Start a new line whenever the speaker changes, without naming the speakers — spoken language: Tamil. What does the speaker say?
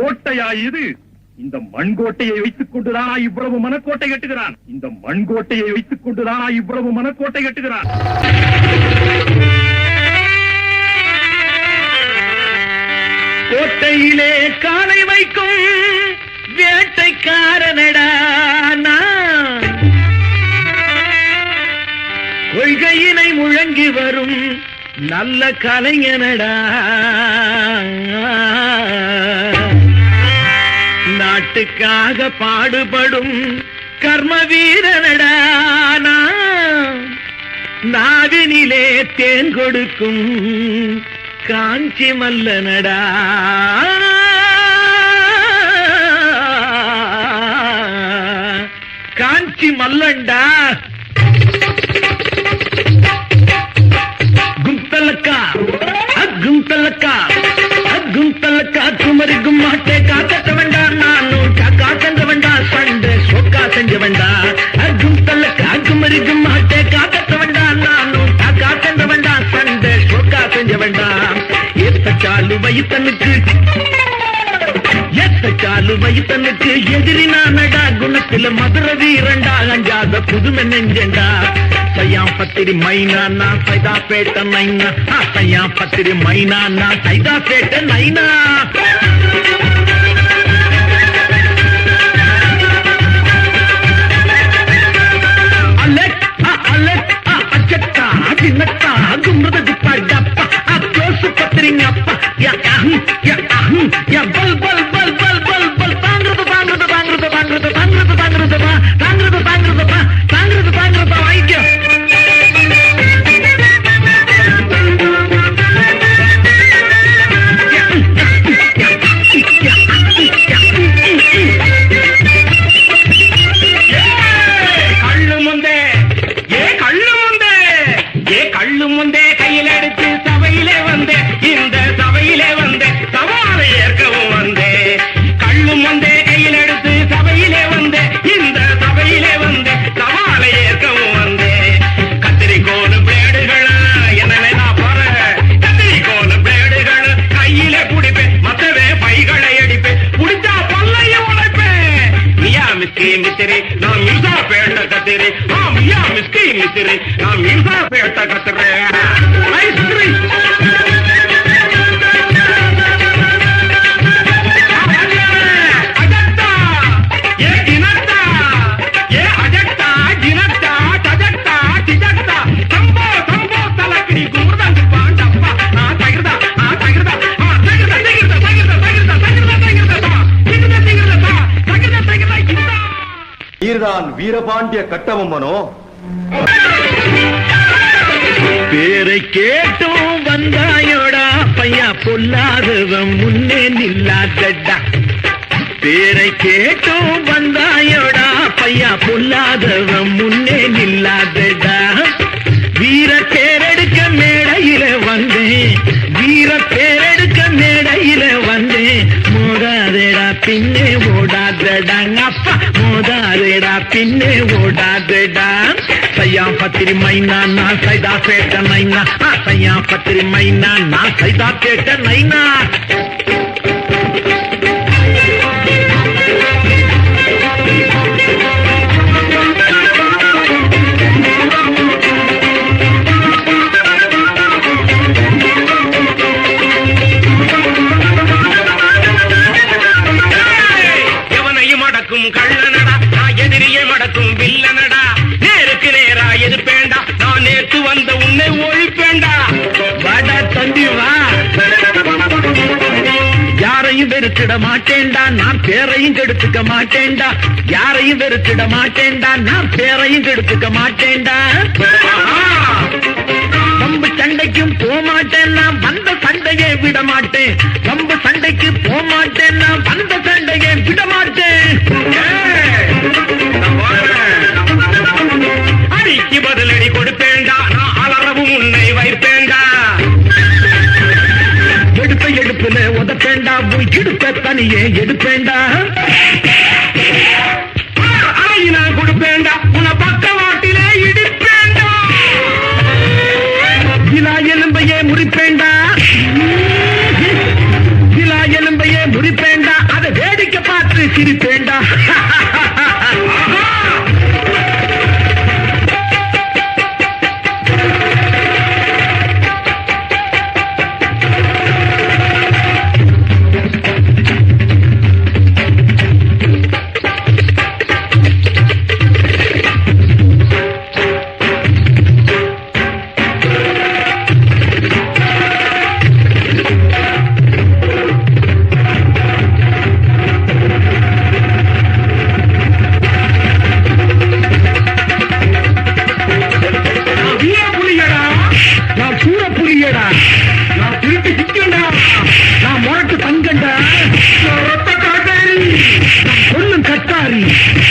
கோட்டையா இது? இந்த மண்கோட்டையை வைத்துக் கொண்டுதானா இவ்வளவு மனக்கோட்டை கட்டுகிறான் இந்த மண்கோட்டையை வைத்துக் கொண்டுதானா இவ்வளவு மனக்கோட்டை கட்டுகிறான்
கோட்டையிலே காலை வைக்கும் வேட்டைக்காரனடா நான். கொள்கையினை முழங்கி வரும் நல்ல கலைஞனடா. நாட்டுக்காக பாடுபடும் கர்ம வீரனடா நாவினிலே தேன் கொடுக்கும் காஞ்சி மல்லனடா. காஞ்சி மல்லண்டா காக்கும் தள்ள குந்தலக்க குமரி மாட்டே காக்க வேண்டா நானும். காக்கா சென்ற வேண்டாம் சண்டை சோக்கா செஞ்ச வேண்டாம் ஏத்த சாலு வயித்தனுக்கு எத்த சாலு வயித்தனுக்கு எதிரி நானடா குணத்தில மதுர வீரண்டா அஞ்சாத புதுமை நெஞ்சண்டா. சையாம் பத்திரி மைனா நான் சைதா பேட்ட நைனா ஆ, சையாம் பத்திரி மைனா நான் சைதா பேட்ட நைனா அச்சக்கா தின்னக்கா கும்ரது படப்பா ஆ, தோசு பத்திரிங்கப்பா யா அஹம், யா அஹம், யா பல் பல் பல் பல் பல் பல்.
கத்திரி ஆ மியா மிஸ்கி மித்திரி நான் மிர்சா பேட்ட கத்துறேன்
வீரபாண்டிய கட்டபொம்மனோ?
பேரை கேட்டும் வந்தாயோடா பையா பொல்லாதவன் முன்னே நில்லாதடா. பேரை கேட்டும் வந்தாயோடா பையா பொல்லாதவன் முன்னே நில்லாதடா. வீர பேரெடுக்க மேடையில வந்தேன் வீர பேரெடுக்க மேடையில வந்தேன். மோதாதேடா பின்னே அப்பா மோதாதேடா பின்னே ஓடாதடா. சையா பத்திரி மைனா நான் சைதா கேட்ட நைனா சையா பத்திரி மைனா நான் சைதா கேட்ட நைனா வெறுத்திட மாட்டேன்டா. நான் பேரையும் கெடுத்துக்க மாட்டேன்டா. யாரையும் வெறுத்திட மாட்டேன்டா. நான் பேரையும் கெடுத்துக்க மாட்டேன்டா.
ஆஹா!
வம்பு சண்டைக்கும் போமாட்டேன். நான் வந்த சண்டையே விட மாட்டேன் வம்பு சண்டைக்கு போமாட்டேன். நான் வந்த சண்டையே விட மாட்டேன் உதப்பேண்டா போய் இடுப்ப தனியே எடுப்பேண்டா. Ayan.